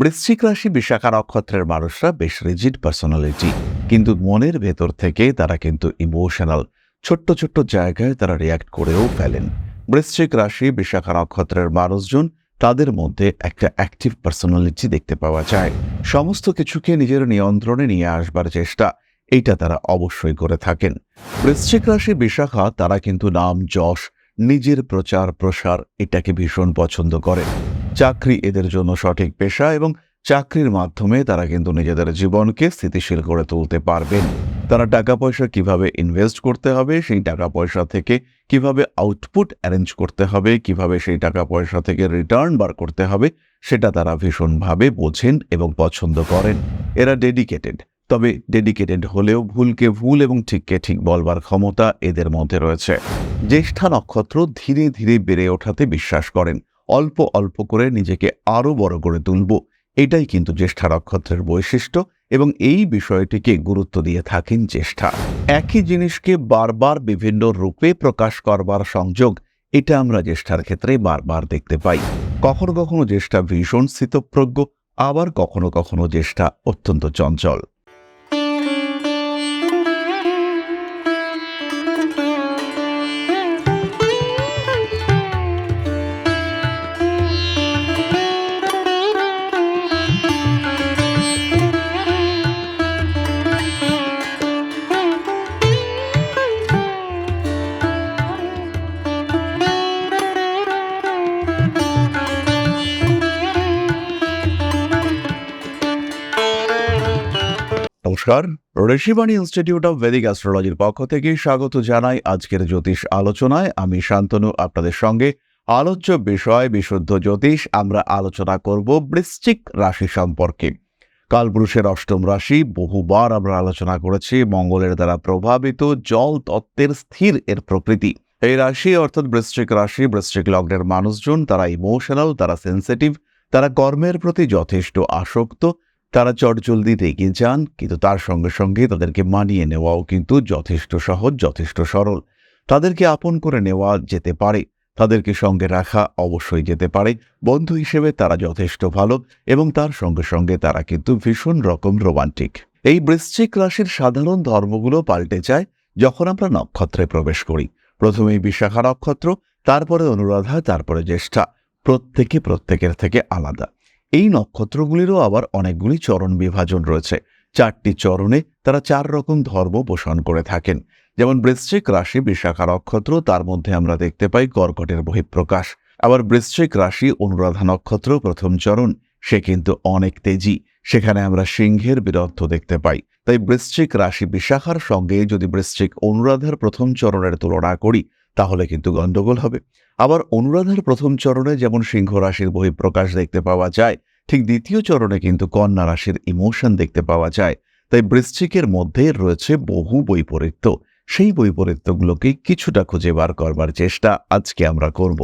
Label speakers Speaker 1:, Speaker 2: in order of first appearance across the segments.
Speaker 1: বৃশ্চিক রাশি বিশাখা নক্ষত্রের মানুষরা বেশ রিজিড পার্সোনালিটি কিন্তু মনের ভেতর থেকে তারা কিন্তু ইমোশনাল ছোট্ট ছোট্ট জায়গায় তারা রিয়াক্ট করেও ফেলেন। বৃশ্চিক রাশি বিশাখা নক্ষত্রের মানুষজন তাদের মধ্যে একটা অ্যাক্টিভ পার্সোনালিটি দেখতে পাওয়া যায়। সমস্ত কিছুকে নিজের নিয়ন্ত্রণে নিয়ে আসবার চেষ্টা, এইটা তারা অবশ্যই করে থাকেন। বৃশ্চিক রাশি বিশাখা তারা কিন্তু নাম যশ, নিজের প্রচার প্রসার এটাকে ভীষণ পছন্দ করেন চাকরি এদের জন্য সঠিক পেশা এবং চাকরির মাধ্যমে তারা কিন্তু নিজেদের জীবনকে স্থিতিশীল করে তুলতে পারবেন তারা টাকা পয়সা কীভাবে ইনভেস্ট করতে হবে, সেই টাকা পয়সা থেকে কীভাবে আউটপুট অ্যারেঞ্জ করতে হবে, কীভাবে সেই টাকা পয়সা থেকে রিটার্ন বার করতে হবে, সেটা তারা ভীষণভাবে বোঝেন এবং পছন্দ করেন। এরা ডেডিকেটেড তবে ডেডিকেটেড হলেও ভুলকে ভুল এবং ঠিককে ঠিক বলবার ক্ষমতা এদের মধ্যে রয়েছে। জ্যেষ্ঠা নক্ষত্র ধীরে ধীরে বেড়ে ওঠাতে বিশ্বাস করেন। অল্প অল্প করে নিজেকে আরও বড় করে তুলব। এটাই কিন্তু জ্যেষ্ঠা নক্ষত্রের বৈশিষ্ট্য এবং এই বিষয়টিকে গুরুত্ব দিয়ে থাকেন জ্যেষ্ঠা। একই জিনিসকে বারবার বিভিন্ন রূপে প্রকাশ করবার সংযোগ, এটা আমরা জ্যেষ্ঠার ক্ষেত্রে বারবার দেখতে পাই। কখনো কখনো জ্যেষ্ঠা ভীষণ স্থিতপ্রজ্ঞ আবার কখনো কখনো জ্যেষ্ঠা অত্যন্ত চঞ্চল। নমস্কার। ঋষিবাণী ইনস্টিটিউট অফ ভেদিক অ্যাস্ট্রোলজির পক্ষ থেকে স্বাগত জানাই আজকের জ্যোতিষ আলোচনায়। আমি শান্তনু, আপনাদের সঙ্গে আলোচ্য বিষয়, বিশুদ্ধ জ্যোতিষ আমরা আলোচনা করব বৃশ্চিক রাশি সম্পর্কে। কালপুরুষের অষ্টম রাশি, বহুবার আমরা আলোচনা করেছি, মঙ্গলের দ্বারা প্রভাবিত, জল তত্ত্বের স্থির এর প্রকৃতি। এই রাশি অর্থাৎ বৃশ্চিক রাশি, বৃশ্চিক লগ্নের মানুষজন, তারা ইমোশনাল তারা সেন্সিটিভ তারা কর্মের প্রতি যথেষ্ট আসক্ত তারা চটজলদি এগিয়ে যান, কিন্তু তার সঙ্গে সঙ্গে তাদেরকে মানিয়ে নেওয়াও কিন্তু যথেষ্ট সহজ, যথেষ্ট সরল। তাদেরকে আপন করে নেওয়া যেতে পারে, তাদেরকে সঙ্গে রাখা অবশ্যই যেতে পারে। বন্ধু হিসেবে তারা যথেষ্ট ভালো এবং তার সঙ্গে সঙ্গে তারা কিন্তু ভীষণ রকম রোমান্টিক। এই বৃশ্চিক রাশির সাধারণ ধর্মগুলো পাল্টে যায় যখন আমরা নক্ষত্রে প্রবেশ করি। প্রথমেই বিশাখা নক্ষত্র, তারপরে অনুরাধা, তারপরে জ্যেষ্ঠা। প্রত্যেকে প্রত্যেকের থেকে আলাদা। এই নক্ষত্রগুলিরও আবার অনেকগুলি চরণ বিভাজন রয়েছে। চারটি চরণে তারা চার রকম ধর্ম পোষণ করে থাকেন। যেমন বৃশ্চিক রাশি বিশাখা নক্ষত্র, তার মধ্যে আমরা দেখতে পাই কর্কটের বহিঃপ্রকাশ। আবার বৃশ্চিক রাশি অনুরাধা নক্ষত্র, প্রথম চরণ, সে কিন্তু অনেক তেজি। সেখানে আমরা সিংহের বীরত্ব দেখতে পাই। তাই বৃশ্চিক রাশি বিশাখার সঙ্গে যদি বৃশ্চিক অনুরাধার প্রথম চরণের তুলনা করি তাহলে কিন্তু গণ্ডগোল হবে। আবার অনুরাধার প্রথম চরণে যেমন সিংহ রাশির বহিঃপ্রকাশ দেখতে পাওয়া যায়, ঠিক দ্বিতীয় চরণে কিন্তু কন্যা রাশির ইমোশন দেখতে পাওয়া যায়। তাই বৃশ্চিকের মধ্যে রয়েছে বহু বৈপরীত্য। সেই বৈপরীত্যগুলোকে কিছুটা খুঁজে বার করবার চেষ্টা আজকে আমরা করব।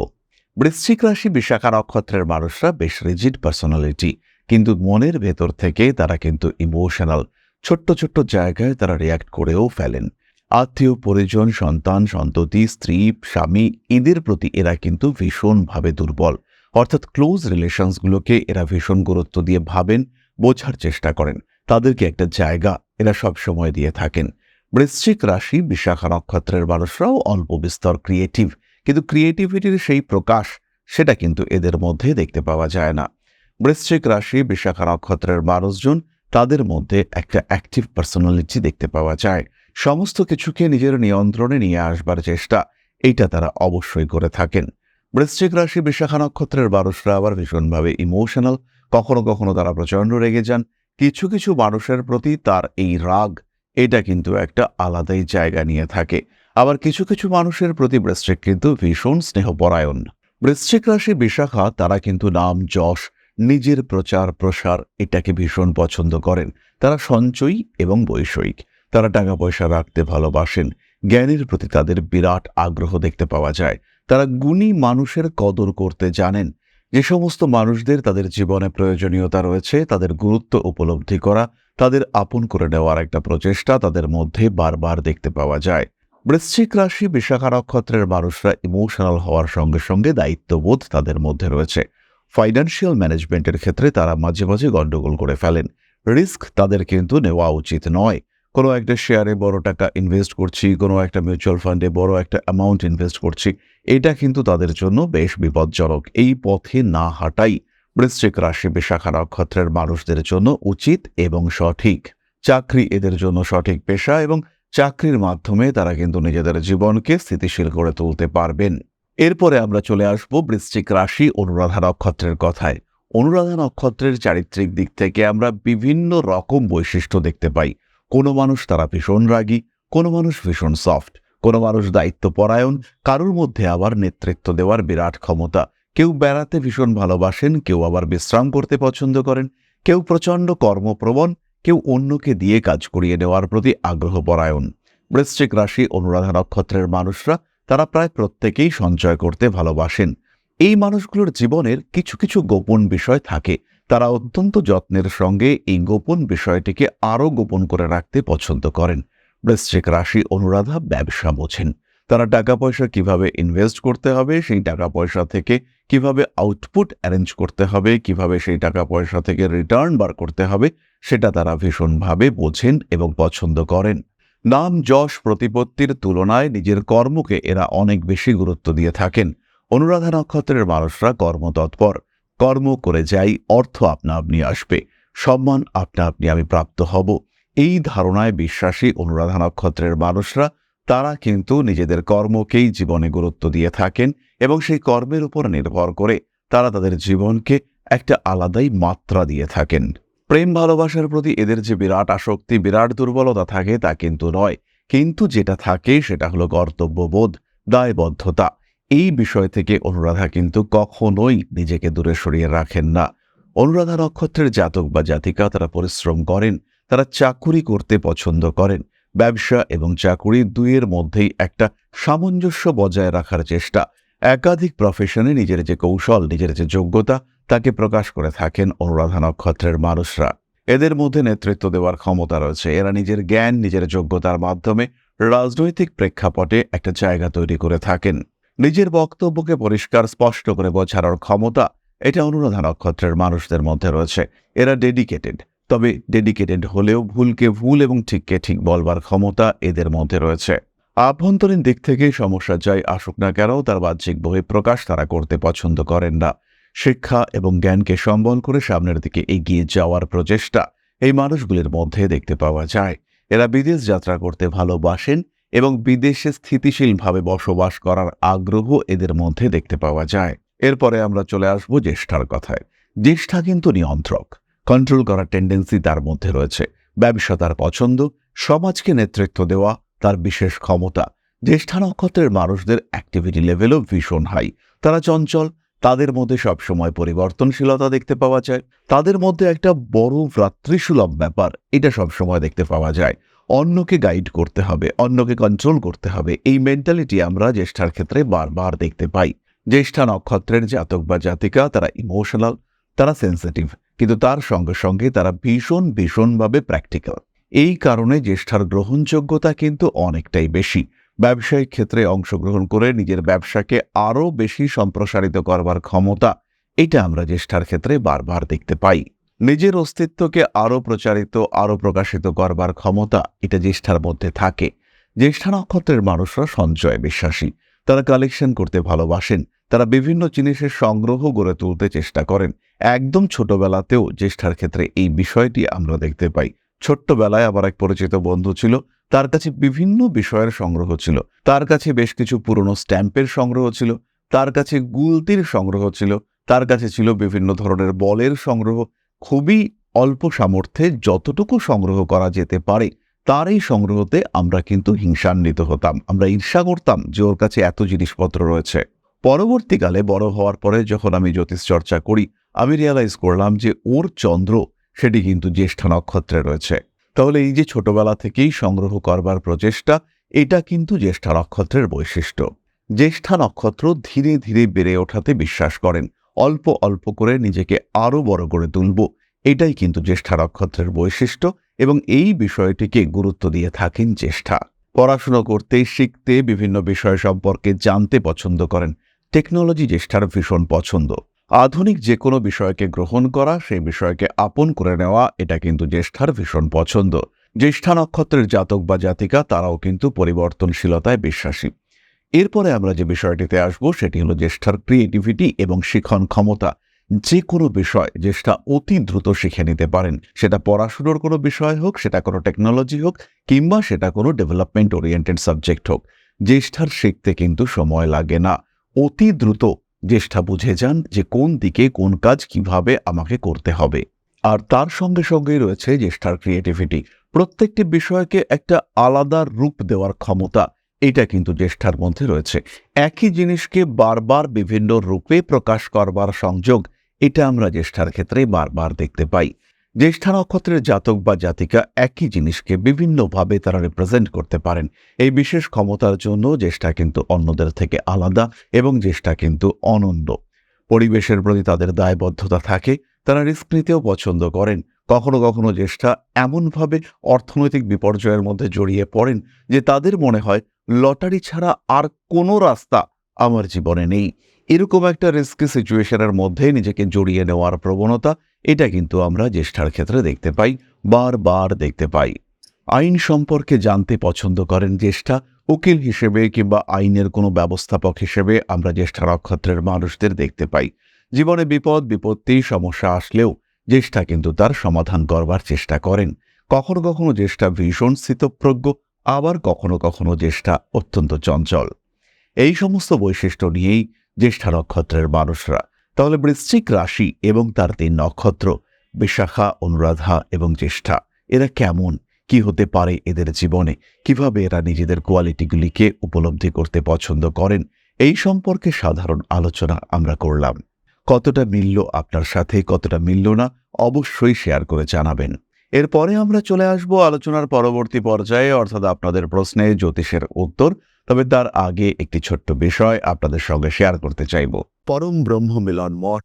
Speaker 1: বৃশ্চিক রাশি বিশাখা নক্ষত্রের মানুষরা বেশ রিজিড পার্সোনালিটি কিন্তু মনের ভেতর থেকে তারা কিন্তু ইমোশনাল ছোট্ট ছোট্ট জায়গায় তারা রিয়াক্ট করেও ফেলেন। আত্মীয়, পরিজন, সন্তান, সন্ততি, স্ত্রী, স্বামী, এদের প্রতি এরা কিন্তু ভীষণভাবে দুর্বল। অর্থাৎ ক্লোজ রিলেশনসগুলোকে এরা ভীষণ গুরুত্ব দিয়ে ভাবেন, বোঝার চেষ্টা করেন। তাদেরকে একটা জায়গা এরা সব সময় দিয়ে থাকেন। বৃশ্চিক রাশি বিশাখা নক্ষত্রের মানুষরাও অল্প বিস্তর ক্রিয়েটিভ কিন্তু ক্রিয়েটিভিটির সেই প্রকাশ, সেটা কিন্তু এদের মধ্যে দেখতে পাওয়া যায় না। বৃশ্চিক রাশি বিশাখা নক্ষত্রের মানুষজন তাদের মধ্যে একটা অ্যাক্টিভ পার্সোনালিটি দেখতে পাওয়া যায়। সমস্ত কিছুকে নিজের নিয়ন্ত্রণে নিয়ে আসবার চেষ্টা, এইটা তারা অবশ্যই করে থাকেন। বৃশ্চিক রাশি বিশাখা নক্ষত্রের মানুষরা আবার ভীষণভাবে ইমোশনাল কখনো কখনো তারা প্রচণ্ড রেগে যান। কিছু কিছু মানুষের প্রতি তার এই রাগ, এটা কিন্তু একটা আলাদাই জায়গা নিয়ে থাকে। আবার কিছু কিছু মানুষের প্রতি বৃশ্চিক কিন্তু ভীষণ স্নেহপরায়ণ। বৃশ্চিক রাশি বিশাখা, তারা কিন্তু নাম যশ, নিজের প্রচার প্রসার এটাকে ভীষণ পছন্দ করেন। তারা সঞ্চয়ী এবং বৈষয়িক। তারা টাকা পয়সা রাখতে ভালোবাসেন। জ্ঞানের প্রতি তাদের বিরাট আগ্রহ দেখতে পাওয়া যায়। তারা গুণী মানুষের কদর করতে জানেন। যে সমস্ত মানুষদের তাদের জীবনে প্রয়োজনীয়তা রয়েছে, তাদের গুরুত্ব উপলব্ধি করা, তাদের আপন করে নেওয়ার একটা প্রচেষ্টা তাদের মধ্যে বারবার দেখতে পাওয়া যায়। বৃশ্চিক রাশি বিশাখা নক্ষত্রের মানুষরা ইমোশনাল হওয়ার সঙ্গে সঙ্গে দায়িত্ববোধ তাদের মধ্যে রয়েছে। ফাইন্যান্সিয়াল ম্যানেজমেন্টের ক্ষেত্রে তারা মাঝে মাঝে গণ্ডগোল করে ফেলেন। রিস্ক তাদের কিন্তু নেওয়া উচিত নয়। কোনো একটা শেয়ারে বড় টাকা ইনভেস্ট করছি, কোনো একটা মিউচুয়াল ফান্ডে বড় একটা অ্যামাউন্ট ইনভেস্ট করছি, এটা কিন্তু তাদের জন্য বেশ বিপজ্জনক। এই পথে না হাঁটাই বৃশ্চিক রাশি বিশাখা নক্ষত্রের মানুষদের জন্য উচিত এবং সঠিক। চাকরি এদের জন্য সঠিক পেশা এবং চাকরির মাধ্যমে তারা কিন্তু নিজেদের জীবনকে স্থিতিশীল করে তুলতে পারবেন। এরপরে আমরা চলে আসব বৃশ্চিক রাশি অনুরাধা নক্ষত্রের কথায়। অনুরাধা নক্ষত্রের চারিত্রিক দিক থেকে আমরা বিভিন্ন রকম বৈশিষ্ট্য দেখতে পাই। কোনো মানুষ তারা ভীষণ রাগী, কোনো মানুষ ভীষণ সফট কোনো মানুষ দায়িত্বপরায়ণ, কারোর মধ্যে আবার নেতৃত্ব দেওয়ার বিরাট ক্ষমতা। কেউ বেড়াতে ভীষণ ভালোবাসেন, কেউ আবার বিশ্রাম করতে পছন্দ করেন, কেউ প্রচণ্ড কর্মপ্রবণ, কেউ অন্যকে দিয়ে কাজ করিয়ে নেওয়ার প্রতি আগ্রহপরায়ণ বৃশ্চিক রাশি অনুরাধা নক্ষত্রের মানুষরা, তারা প্রায় প্রত্যেকেই সঞ্চয় করতে ভালোবাসেন। এই মানুষগুলোর জীবনের কিছু কিছু গোপন বিষয় থাকে তারা অত্যন্ত যত্নের সঙ্গে এই গোপন বিষয়টিকে আরও গোপন করে রাখতে পছন্দ করেন। বৃশ্চিক রাশি অনুরাধা ব্যবসা বোঝেন। তারা টাকা পয়সা কীভাবে ইনভেস্ট করতে হবে, সেই টাকা পয়সা থেকে কীভাবে আউটপুট অ্যারেঞ্জ করতে হবে, কীভাবে সেই টাকা পয়সা থেকে রিটার্ন বার করতে হবে, সেটা তারা ভীষণভাবে বোঝেন এবং পছন্দ করেন। নাম যশ প্রতিপত্তির তুলনায় নিজের কর্মকে এরা অনেক বেশি গুরুত্ব দিয়ে থাকেন। অনুরাধা নক্ষত্রের মানুষরা কর্মতৎপর। কর্ম করে যাই, অর্থ আপনা আপনি আসবে, সম্মান আপনা আপনি আমি প্রাপ্ত হব। এই ধারণায় বিশ্বাসী অনুরাধা নক্ষত্রের মানুষরা, তারা কিন্তু নিজেদের কর্মকেই জীবনে গুরুত্ব দিয়ে থাকেন এবং সেই কর্মের উপর নির্ভর করে তারা তাদের জীবনকে একটা আলাদাই মাত্রা দিয়ে থাকেন। প্রেম ভালোবাসার প্রতি এদের যে বিরাট আসক্তি, বিরাট দুর্বলতা থাকে তা কিন্তু নয়। কিন্তু যেটা থাকে সেটা হলো কর্তব্যবোধ, দায়বদ্ধতা। এই বিষয় থেকে অনুরাধা কিন্তু কখনোই নিজেকে দূরে সরিয়ে রাখেন না। অনুরাধা নক্ষত্রের জাতক বা জাতিকা তারা পরিশ্রম করেন, তারা চাকুরি করতে পছন্দ করেন। ব্যবসা এবং চাকুরি দুইয়ের মধ্যেই একটা সামঞ্জস্য বজায় রাখার চেষ্টা। একাধিক প্রফেশনে নিজের যে কৌশল, নিজের যে যোগ্যতা, তাকে প্রকাশ করে থাকেন অনুরাধা নক্ষত্রের মানুষরা। এদের মধ্যে নেতৃত্ব দেওয়ার ক্ষমতা রয়েছে। এরা নিজের জ্ঞান, নিজের যোগ্যতার মাধ্যমে রাজনৈতিক প্রেক্ষাপটে একটা জায়গা তৈরি করে থাকেন। নিজের বক্তব্যকে পরিষ্কার, স্পষ্ট করে বোঝানোর ক্ষমতা এটা অনুরাধা নক্ষত্রের মানুষদের মধ্যে রয়েছে। এরা ডেডিকেটেড তবে ডেডিকেটেড হলেও ভুলকে ভুল এবং ঠিককে ঠিক বলবার ক্ষমতা এদের মধ্যে রয়েছে। আভ্যন্তরীণ দিক থেকে সমস্যা যাই আসুক না কেন তার বাহ্যিক বহিঃপ্রকাশ তারা করতে পছন্দ করেন না। শিক্ষা এবং জ্ঞানকে সম্বল করে সামনের দিকে এগিয়ে যাওয়ার প্রচেষ্টা এই মানুষগুলির মধ্যে দেখতে পাওয়া যায়। এরা বিদেশ যাত্রা করতে ভালোবাসেন এবং বিদেশে স্থিতিশীলভাবে বসবাস করার আগ্রহ এদের মধ্যে দেখতে পাওয়া যায়। এরপরে আমরা চলে আসব জ্যেষ্ঠার কথায়। জ্যেষ্ঠা কিন্তু নিয়ন্ত্রক। কন্ট্রোল করার টেন্ডেন্সি তার মধ্যে রয়েছে। ব্যবসা তার পছন্দ, সমাজকে নেতৃত্ব দেওয়া, তার বিশেষ ক্ষমতা। জ্যেষ্ঠা নক্ষত্রের মানুষদের অ্যাক্টিভিটি লেভেলও ভীষণ হাই তারা চঞ্চল, তাদের মধ্যে সবসময় পরিবর্তনশীলতা দেখতে পাওয়া যায়। তাদের মধ্যে একটা বড় ভ্রাতৃসুলভ ব্যাপার, এটা সবসময় দেখতে পাওয়া যায়। অন্যকে গাইড করতে হবে, অন্যকে কন্ট্রোল করতে হবে। এই মেন্টালিটি আমরা জ্যেষ্ঠার ক্ষেত্রে বারবার দেখতে পাই। জ্যেষ্ঠা নক্ষত্রের জাতক বা জাতিকা, তারা ইমোশনাল তারা সেন্সিটিভ কিন্তু তার সঙ্গে সঙ্গে তারা ভীষণ, ভীষণভাবে প্র্যাকটিক্যাল এই কারণে জ্যেষ্ঠার গ্রহণযোগ্যতা কিন্তু অনেকটাই বেশি। ব্যবসায়িক ক্ষেত্রে অংশগ্রহণ করে নিজের ব্যবসাকে আরও বেশি সম্প্রসারিত করবার ক্ষমতা, এটা আমরা জ্যেষ্ঠার ক্ষেত্রে বারবার দেখতে পাই। নিজের অস্তিত্বকে আরও প্রচারিত, আরও প্রকাশিত করবার ক্ষমতা এটা জ্যেষ্ঠার মধ্যে থাকে। জ্যেষ্ঠা নক্ষত্রের মানুষরা সঞ্চয় বিশ্বাসী। তারা কালেকশন করতে ভালোবাসেন। তারা বিভিন্ন জিনিসের সংগ্রহ গড়ে তুলতে চেষ্টা করেন। একদম ছোটবেলাতেও জ্যেষ্ঠার ক্ষেত্রে এই বিষয়টি আমরা দেখতে পাই। ছোট্টবেলায় আমার এক পরিচিত বন্ধু ছিল। তার কাছে বিভিন্ন বিষয়ের সংগ্রহ ছিল। তার কাছে বেশ কিছু পুরনো স্ট্যাম্পের সংগ্রহ ছিল। তার কাছে গুলতির সংগ্রহ ছিল। তার কাছে ছিল বিভিন্ন ধরনের বলের সংগ্রহ। খুবই অল্প সামর্থ্যে যতটুকু সংগ্রহ করা যেতে পারে তার এই সংগ্রহতে আমরা কিন্তু হিংসান্বিত হতাম, আমরা ঈর্ষা করতাম যে ওর কাছে এত জিনিসপত্র রয়েছে। পরবর্তীকালে বড় হওয়ার পরে যখন আমি জ্যোতিষ চর্চা করি, আমি রিয়ালাইজ করলাম যে ওর চন্দ্র সেটি কিন্তু জ্যেষ্ঠ নক্ষত্রে রয়েছে। তাহলে এই যে ছোটবেলা থেকেই সংগ্রহ করবার প্রচেষ্টা, এটা কিন্তু জ্যেষ্ঠা নক্ষত্রের বৈশিষ্ট্য। জ্যেষ্ঠা নক্ষত্র ধীরে ধীরে বেড়ে ওঠাতে বিশ্বাস করেন অল্প অল্প করে নিজেকে আরও বড় করে তুলব। এটাই কিন্তু জ্যেষ্ঠা নক্ষত্রের বৈশিষ্ট্য এবং এই বিষয়টিকে গুরুত্ব দিয়ে থাকেন জ্যেষ্ঠা। পড়াশুনো করতে, শিখতে, বিভিন্ন বিষয় সম্পর্কে জানতে পছন্দ করেন। টেকনোলজি জ্যেষ্ঠার ভীষণ পছন্দ। আধুনিক যে কোনো বিষয়কে গ্রহণ করা, সেই বিষয়কে আপন করে নেওয়া, এটা কিন্তু জ্যেষ্ঠার ভীষণ পছন্দ। জ্যেষ্ঠা নক্ষত্রের জাতক বা জাতিকা, তারাও কিন্তু পরিবর্তনশীলতায় বিশ্বাসী। এরপরে আমরা যে বিষয়টিতে আসব সেটি হলো জ্যেষ্ঠার ক্রিয়েটিভিটি এবং শিখন ক্ষমতা। যে কোনো বিষয় জ্যেষ্ঠা অতি দ্রুত শিখে নিতে পারেন। সেটা পড়াশুনোর কোনো বিষয় হোক, সেটা কোনো টেকনোলজি হোক, কিংবা সেটা কোনো ডেভেলপমেন্ট ওরিয়েন্টেড সাবজেক্ট হোক। জ্যেষ্ঠার শিখতে কিন্তু সময় লাগে না। অতি দ্রুত জ্যেষ্ঠা বুঝে যান যে কোন দিকে কোন কাজ কীভাবে আমাকে করতে হবে। আর তার সঙ্গে সঙ্গেই রয়েছে জ্যেষ্ঠার ক্রিয়েটিভিটি প্রত্যেকটি বিষয়কে একটা আলাদা রূপ দেওয়ার ক্ষমতা। এটা কিন্তু জ্যেষ্ঠার মধ্যে রয়েছে। একই জিনিসকে বারবার বিভিন্ন রূপে প্রকাশ করবার সংযোগ এটা আমরা জ্যেষ্ঠার ক্ষেত্রে বারবার দেখতে পাই। জ্যেষ্ঠা নক্ষত্রের জাতক বা জাতিকা একই জিনিসকে বিভিন্নভাবে তারা রিপ্রেজেন্ট করতে পারেন। এই বিশেষ ক্ষমতার জন্য জ্যেষ্ঠা কিন্তু অন্যদের থেকে আলাদা এবং জ্যেষ্ঠা কিন্তু অনন্য। পরিবেশের প্রতি তাদের দায়বদ্ধতা থাকে, তারা রিস্ক নিতেও পছন্দ করেন। কখনো কখনো জ্যেষ্ঠা এমনভাবে অর্থনৈতিক বিপর্যয়ের মধ্যে জড়িয়ে পড়েন যে তাদের মনে হয় লটারি ছাড়া আর কোনো রাস্তা আমার জীবনে নেই। এরকম একটা রিস্কি সিচুয়েশনের মধ্যে নিজেকে জড়িয়ে নেওয়ার প্রবণতা, এটা কিন্তু আমরা জ্যেষ্ঠার ক্ষেত্রে দেখতে পাই, বারবার দেখতে পাই। আইন সম্পর্কে জানতে পছন্দ করেন জ্যেষ্ঠা, উকিল হিসেবে কিংবা আইনের কোনো ব্যবস্থাপক হিসেবে আমরা জ্যেষ্ঠা নক্ষত্রের মানুষদের দেখতে পাই। জীবনে বিপদ, বিপত্তি, সমস্যা আসলেও জ্যেষ্ঠা কিন্তু তার সমাধান করবার চেষ্টা করেন। কখনো কখনো জ্যেষ্ঠা ভীষণ স্থিতপ্রজ্ঞ আবার কখনো কখনো জ্যেষ্ঠা অত্যন্ত চঞ্চল। এই সমস্ত বৈশিষ্ট্য নিয়েই জ্যেষ্ঠা নক্ষত্রের মানুষরা, তাহলে বৃশ্চিক রাশি এবং তার তিন নক্ষত্র, বিশাখা, অনুরাধা এবং জ্যেষ্ঠা, এরা কেমন? কি হতে পারে এদের জীবনে? কীভাবে এরা নিজেদের কোয়ালিটিগুলিকে উপলব্ধি করতে পছন্দ করেন? এই সম্পর্কে সাধারণ আলোচনা আমরা করলাম। কতটা মিলল আপনার সাথে, কতটা মিলল না, অবশ্যই শেয়ার করে জানাবেন। এরপরে আমরা চলে আসব আলোচনার পরবর্তী পর্যায়ে, অর্থাৎ আপনাদের প্রশ্নে জ্যোতিষের উত্তর। তবে তার আগে একটি ছোট্ট বিষয় আপনাদের সঙ্গে শেয়ার করতে চাইব।
Speaker 2: পরম ব্রহ্ম মিলন মঠ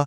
Speaker 2: da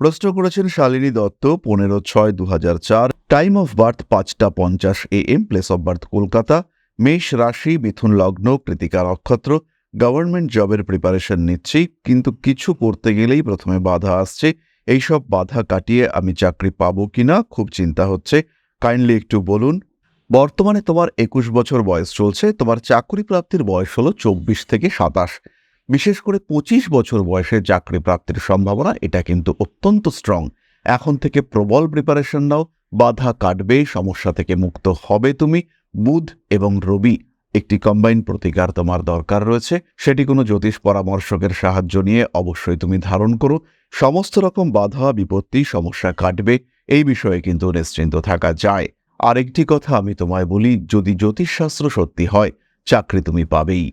Speaker 1: প্রশ্ন করেছেন শালিনী দত্ত, পনেরো ছয় দু চার টাইম অফ বার্থ পাঁচটা পঞ্চাশ A M place of birth Kolkata, মেষ রাশি, মিথুন লগ্ন কৃতিকা নক্ষত্র গভর্নমেন্ট জবের প্রিপারেশন নিচ্ছি, কিন্তু কিছু করতে গেলেই প্রথমে বাধা আসছে। এইসব বাধা কাটিয়ে আমি চাকরি পাবো কিনা খুব চিন্তা হচ্ছে। কাইন্ডলি একটু বলুন, বর্তমানে তোমার একুশ বছর বয়স চলছে, তোমার চাকরি প্রাপ্তির বয়স হলো চব্বিশ থেকে সাতাশ। বিশেষ করে পঁচিশ বছর বয়সে চাকরি প্রাপ্তির সম্ভাবনা, এটা কিন্তু অত্যন্ত স্ট্রং এখন থেকে প্রবল প্রিপারেশন নাও, বাধা কাটবে, সমস্যা থেকে মুক্ত হবে তুমি। বুধ এবং রবি একটি কম্বাইন প্রতিকার তোমার দরকার রয়েছে। সেটি কোনো জ্যোতিষ পরামর্শকের সাহায্য নিয়ে অবশ্যই তুমি ধারণ করো। সমস্ত রকম বাধা, বিপত্তি, সমস্যা কাটবে, এই বিষয়ে কিন্তু নিশ্চিন্ত থাকা যায়। আরেকটি কথা আমি তোমায় বলি, যদি জ্যোতিষশাস্ত্র সত্যি হয়, চাকরি তুমি পাবেই।